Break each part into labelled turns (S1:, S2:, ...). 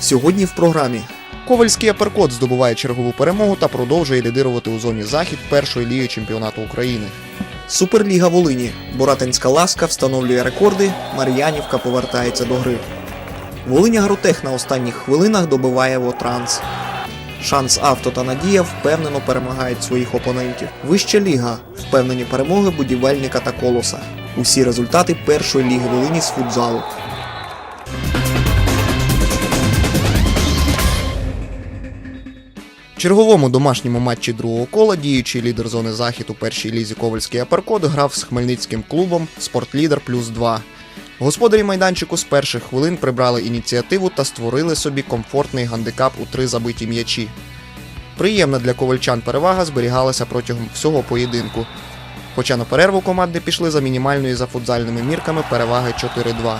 S1: Сьогодні в програмі Ковальський аперкот здобуває чергову перемогу та продовжує лідирувати у зоні захід першої ліги чемпіонату України. Суперліга Волині. Боратинська ласка встановлює рекорди. Мар'янівка повертається до гри. Волиня Гротех на останніх хвилинах добиває Вотранс. Шанс авто та надія впевнено перемагають своїх опонентів. Вища ліга впевнені перемоги будівельника та колоса. Усі результати першої ліги Волині з футзалу. Черговому домашньому матчі другого кола діючий лідер зони захід у першій лізі Ковальський Аперкот грав з хмельницьким клубом Спортлідер плюс 2. Господарі майданчику з перших хвилин прибрали ініціативу та створили собі комфортний гандикап у три забиті м'ячі. Приємна для ковальчан перевага зберігалася протягом всього поєдинку. Хоча на перерву команди пішли за мінімальною за футзальними мірками переваги 4-2.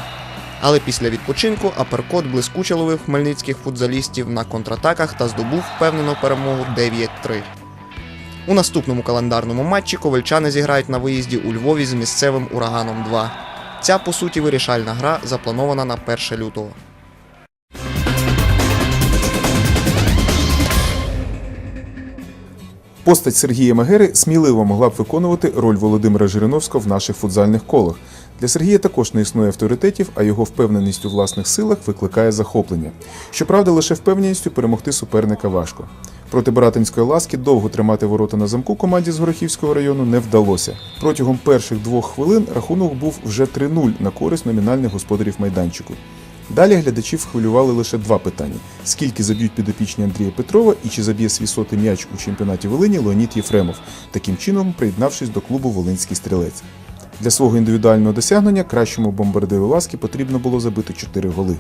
S1: Але після відпочинку Аперкот блискуче ловив хмельницьких футзалістів на контратаках та здобув впевнену перемогу 9-3. У наступному календарному матчі ковальчани зіграють на виїзді у Львові з місцевим ураганом 2. Ця, по суті, вирішальна гра запланована на 1 лютого.
S2: Постать Сергія Магери сміливо могла б виконувати роль Володимира Жириновського в наших футзальних колах. Для Сергія також не існує авторитетів, а його впевненість у власних силах викликає захоплення. Щоправда, лише впевненістю перемогти суперника важко. Проти Баратинської ласки довго тримати ворота на замку команді з Горохівського району не вдалося. Протягом перших двох хвилин рахунок був вже 3-0 на користь номінальних господарів майданчику. Далі глядачів хвилювали лише два питання: скільки заб'ють підопічні Андрія Петрова і чи заб'є свій сотий м'яч у чемпіонаті Волині Леонід Єфремов, таким чином приєднавшись до клубу Волинський стрілець. Для свого індивідуального досягнення кращому бомбардиру ласки потрібно було забити 4 голи.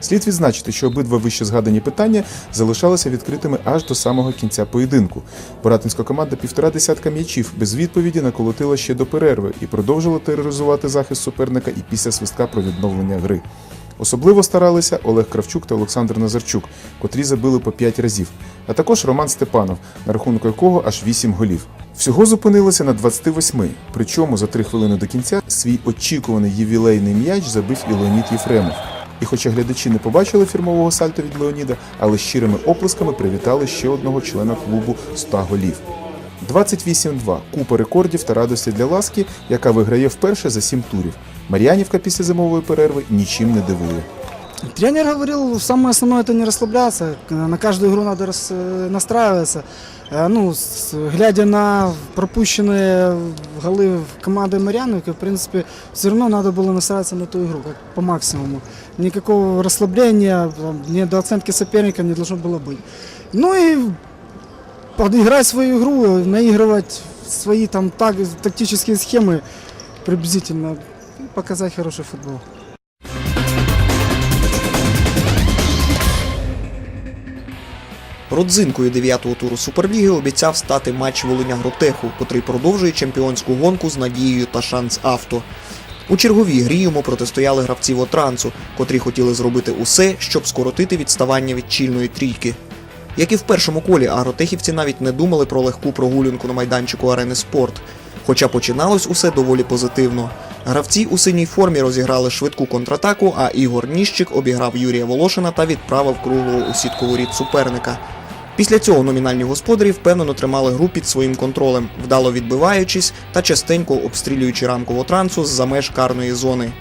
S2: Слід відзначити, що обидва вище згадані питання залишалися відкритими аж до самого кінця поєдинку. Боратинська команда півтора десятка м'ячів без відповіді наколотила ще до перерви і продовжила тероризувати захист суперника і після свистка про відновлення гри. Особливо старалися Олег Кравчук та Олександр Назарчук, котрі забили по 5 разів, а також Роман Степанов, на рахунок якого аж 8 голів. Всього зупинилося на 28, причому за 3 хвилини до кінця свій очікуваний ювілейний м'яч забив і Леонід Єфремов. І хоча глядачі не побачили фірмового сальто від Леоніда, але щирими оплесками привітали ще одного члена клубу 100 голів. 28-2 купа рекордів та радості для ласки, яка виграє вперше за 7 турів. Мар'янівка після зимової перерви нічим не дивує.
S3: Тренер говорил, самое основное это не расслабляться, на каждую игру надо рас- э, настраиваться. Э, Ну, с- глядя на пропущенные голы команды Марьяновки, в принципе, все равно надо было настраиваться на ту игру, как по максимуму. Никакого расслабления, там, недооценки соперника не должно было быть. Ну и подыграть свою игру, наигрывать свои там так, тактические схемы приблизительно, и показать хороший футбол.
S1: Родзинкою 9-го туру Суперліги обіцяв стати матч Волиня Гротеху, котрий продовжує чемпіонську гонку з надією та шанс авто. У черговій грі йому протистояли гравці Вотрансу, котрі хотіли зробити усе, щоб скоротити відставання від чільної трійки. Як і в першому колі, агротехівці навіть не думали про легку прогулянку на майданчику арени спорт. Хоча починалось усе доволі позитивно. Гравці у синій формі розіграли швидку контратаку, а Ігор Ніщик обіграв Юрія Волошина та відправив круглого у сітку воріт суперника. Після цього номінальні господарі впевнено тримали гру під своїм контролем, вдало відбиваючись та частенько обстрілюючи рамкову трансу з-за меж карної зони.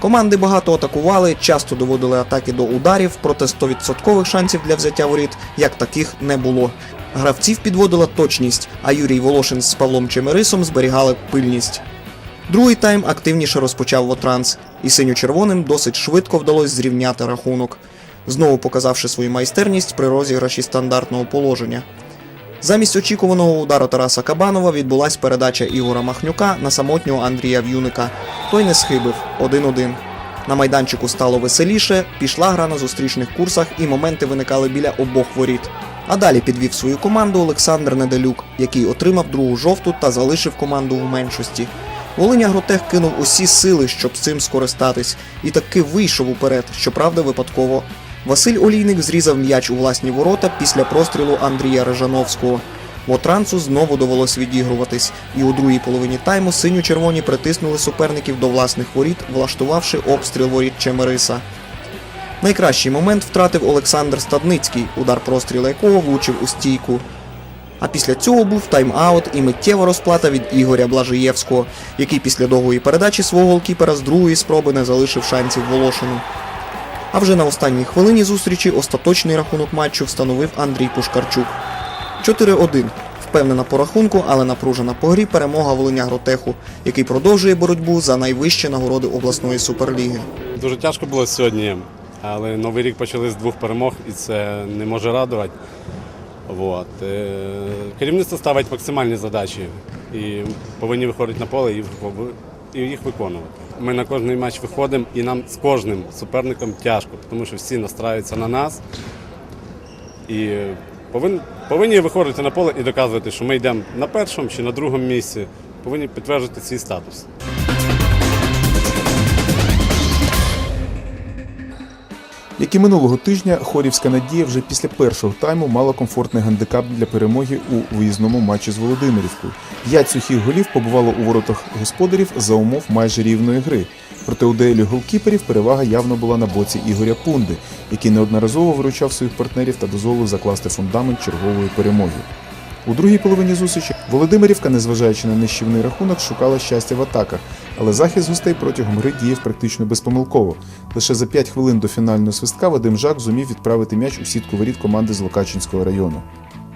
S1: Команди багато атакували, часто доводили атаки до ударів, проте 100% шансів для взяття воріт як таких не було. Гравців підводила точність, а Юрій Волошин з Павлом Чемерисом зберігали пильність. Другий тайм активніше розпочав Вотранс, і синьо-червоним досить швидко вдалося зрівняти рахунок, знову показавши свою майстерність при розіграші стандартного положення. Замість очікуваного удару Тараса Кабанова відбулась передача Ігора Махнюка на самотнього Андрія В'юника. Той не схибив 1-1. На майданчику стало веселіше, пішла гра на зустрічних курсах і моменти виникали біля обох воріт. А далі підвів свою команду Олександр Неделюк, який отримав другу жовту та залишив команду в меншості. Волиня Гротех кинув усі сили, щоб цим скористатись, і таки вийшов уперед, щоправда, випадково. Василь Олійник зрізав м'яч у власні ворота після прострілу Андрія Режановського. Вотрансу знову довелось відігруватись, і у другій половині тайму синьо-червоні притиснули суперників до власних воріт, влаштувавши обстріл воріт Чемериса. Найкращий момент втратив Олександр Стадницький, удар простріла якого влучив у стійку. А після цього був тайм-аут і миттєва розплата від Ігоря Блажиєвського, який після довгої передачі свого голкіпера з другої спроби не залишив шансів Волошину. А вже на останній хвилині зустрічі остаточний рахунок матчу встановив Андрій Пушкарчук. 4-1. Впевнена по рахунку, але напружена по грі перемога Волиня Гротеху, який продовжує боротьбу за найвищі нагороди обласної суперліги.
S4: Дуже тяжко було сьогодні, але новий рік почали з двох перемог і це не може радувати. Вот. Е, Керівництво ставить максимальні задачі і повинні виходити на поле і і їх виконувати. Ми на кожний матч виходимо і нам з кожним суперником тяжко, тому що всі настраюються на нас і повинні, повинні виходити на поле і доказувати, що ми йдемо на першому чи на другому місці, повинні підтверджувати свій статус.
S2: Як і минулого тижня, Хорівська надія вже після першого тайму мала комфортний гандикап для перемоги у виїзному матчі з Володимирівкою. П'ять сухих голів побувало у воротах господарів за умов майже рівної гри. Проте у дуелі голкіперів перевага явно була на боці Ігоря Пунди, який неодноразово виручав своїх партнерів та дозволив закласти фундамент чергової перемоги. У другій половині зустрічі Володимирівка, незважаючи на нищівний рахунок, шукала щастя в атаках, але захист гостей протягом гри діяв практично безпомилково. Лише за 5 хвилин до фінального свистка Вадим Жак зумів відправити м'яч у сітку воріт команди з Локачинського району.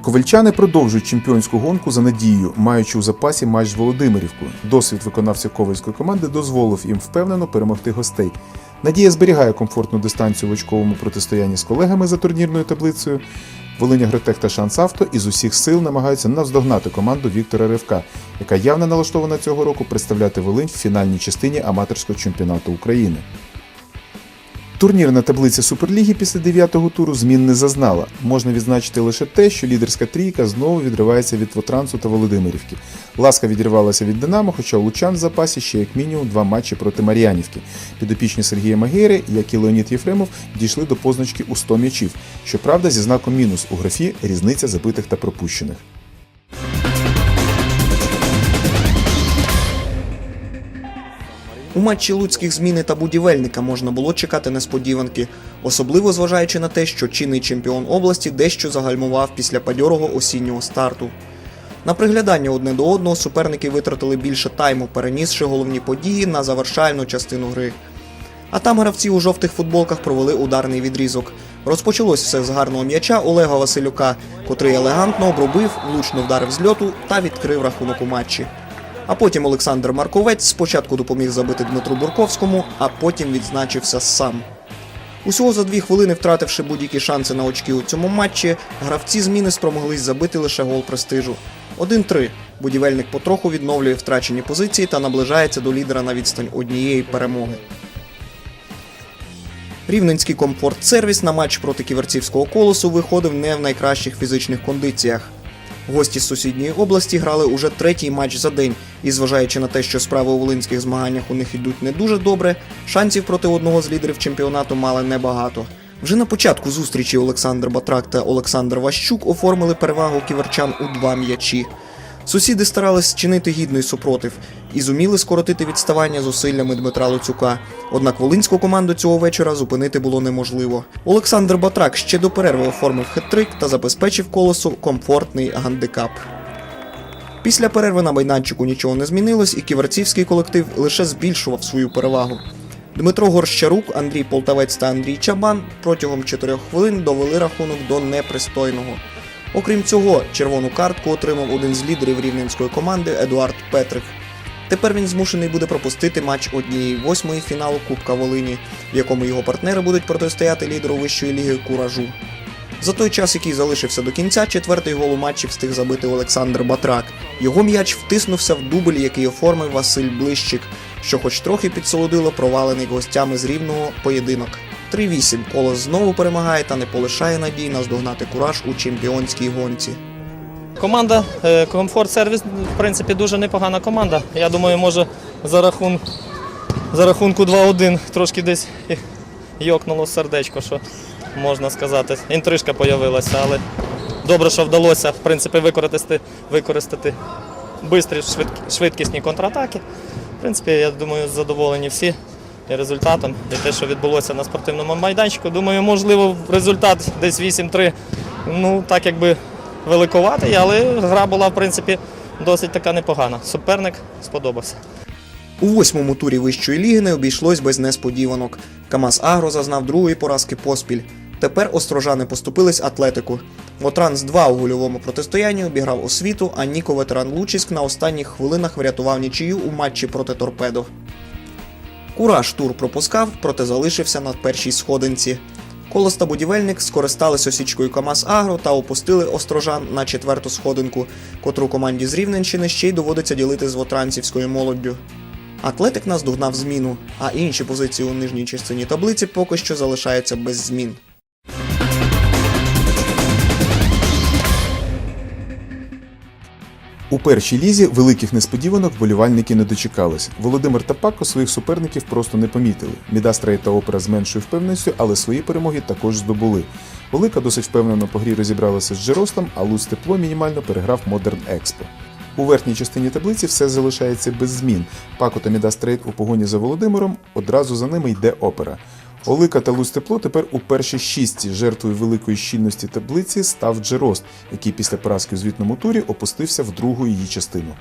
S2: Ковальчани продовжують чемпіонську гонку за надією, маючи у запасі матч з Володимирівкою. Досвід виконавця ковальської команди дозволив їм впевнено перемогти гостей. Надія зберігає комфортну дистанцію в очковому протистоянні з колегами за турнірною таблицею. Волиня Гротех та Шансавто із усіх сил намагаються наздогнати команду Віктора Ривка, яка явно налаштована цього року представляти Волинь в фінальній частині аматорського чемпіонату України. Турнірна таблиця Суперліги після дев'ятого туру змін не зазнала. Можна відзначити лише те, що лідерська трійка знову відривається від Вотрансу та Володимирівки. Ласка відірвалася від Динамо, хоча у Лучан в запасі ще як мінімум два матчі проти Мар'янівки. Підопічні Сергія Магери, як і Леонід Єфремов, дійшли до позначки у 100 м'ячів. Щоправда, зі знаком мінус у графі різниця забитих та пропущених.
S1: У матчі луцьких зміни та будівельника можна було чекати несподіванки, особливо зважаючи на те, що чинний чемпіон області дещо загальмував після падьорого осіннього старту. На приглядання одне до одного суперники витратили більше тайму, перенісши головні події на завершальну частину гри. А там гравці у жовтих футболках провели ударний відрізок. Розпочалось все з гарного м'яча Олега Василюка, котрий елегантно обробив, влучно вдарив з льоту та відкрив рахунок у матчі. А потім Олександр Марковець спочатку допоміг забити Дмитру Бурковському, а потім відзначився сам. Усього за дві хвилини, втративши будь-які шанси на очки у цьому матчі, гравці зміни спромоглись забити лише гол престижу. 1-3. Будівельник потроху відновлює втрачені позиції та наближається до лідера на відстань однієї перемоги. Рівненський комфорт-сервіс на матч проти ківерцівського колосу виходив не в найкращих фізичних кондиціях. Гості з сусідньої області грали уже третій матч за день, і зважаючи на те, що справи у волинських змаганнях у них йдуть не дуже добре, шансів проти одного з лідерів чемпіонату мали небагато. Вже на початку зустрічі Олександр Батрак та Олександр Ващук оформили перевагу ківерчан у два м'ячі. Сусіди старались чинити гідний супротив і зуміли скоротити відставання зусиллями Дмитра Луцюка. Однак волинську команду цього вечора зупинити було неможливо. Олександр Батрак ще до перерви оформив хет-трик та забезпечив колосу комфортний гандикап. Після перерви на майданчику нічого не змінилось, і ківерцівський колектив лише збільшував свою перевагу. Дмитро Горщарук, Андрій Полтавець та Андрій Чабан протягом 4 хвилин довели рахунок до непристойного. Окрім цього, червону картку отримав один з лідерів рівненської команди Едуард Петрик. Тепер він змушений буде пропустити матч однієї восьмої фіналу Кубка Волині, в якому його партнери будуть протистояти лідеру вищої ліги Куражу. За той час, який залишився до кінця, четвертий гол у матчі встиг забити Олександр Батрак. Його м'яч втиснувся в дубль, який оформив Василь Блищик, що хоч трохи підсолодило провалений гостями з рівного поєдинок. 3-8 колос знову перемагає та не полишає надій наздогнати кураж у чемпіонській гонці.
S5: Команда е, Комфорт Сервіс, в принципі, дуже непогана команда. Я думаю, може за, рахун, за рахунку 2-1 трошки десь йокнуло сердечко, що можна сказати. Інтрижка з'явилася, але добре, що вдалося в принципі, використати, використати швидкісні контратаки. В принципі, я думаю, задоволені всі результатом, і те, що відбулося на спортивному майданчику. Думаю, можливо, результат десь 8-3, ну так якби великуватий, але гра була в принципі досить така непогана. Суперник сподобався.
S1: У восьмому турі вищої ліги не обійшлось без несподіванок. КамАЗ Агро зазнав другої поразки поспіль. Тепер острожани поступились атлетику. Лотранс 2 у гольовому протистоянні обіграв освіту, а Ніко ветеран Лучиськ на останніх хвилинах врятував нічию у матчі проти торпедо. Кураж тур пропускав, проте залишився на першій сходинці. Колос та будівельник скористались осічкою КамАЗ Агро та опустили острожан на четверту сходинку, котру команді з Рівненщини ще й доводиться ділити з вотранцівською молоддю. Атлетик наздогнав зміну, а інші позиції у нижній частині таблиці поки що залишаються без змін.
S2: У першій лізі великих несподіванок вболівальники не дочекались. Володимир та Пако своїх суперників просто не помітили. Мідастрей та опера з меншою впевненістю, але свої перемоги також здобули. Велика досить впевнено по грі розібралася з Джеростом, а Луц Тепло мінімально переграв Модерн Експо. У верхній частині таблиці все залишається без змін. Пако та Мідастрейт у погоні за Володимиром, одразу за ними йде опера. Олика та Луз Тепло тепер у першій шістці жертвою великої щільності таблиці став Джерост, який після поразки у звітному турі опустився в другу її частину.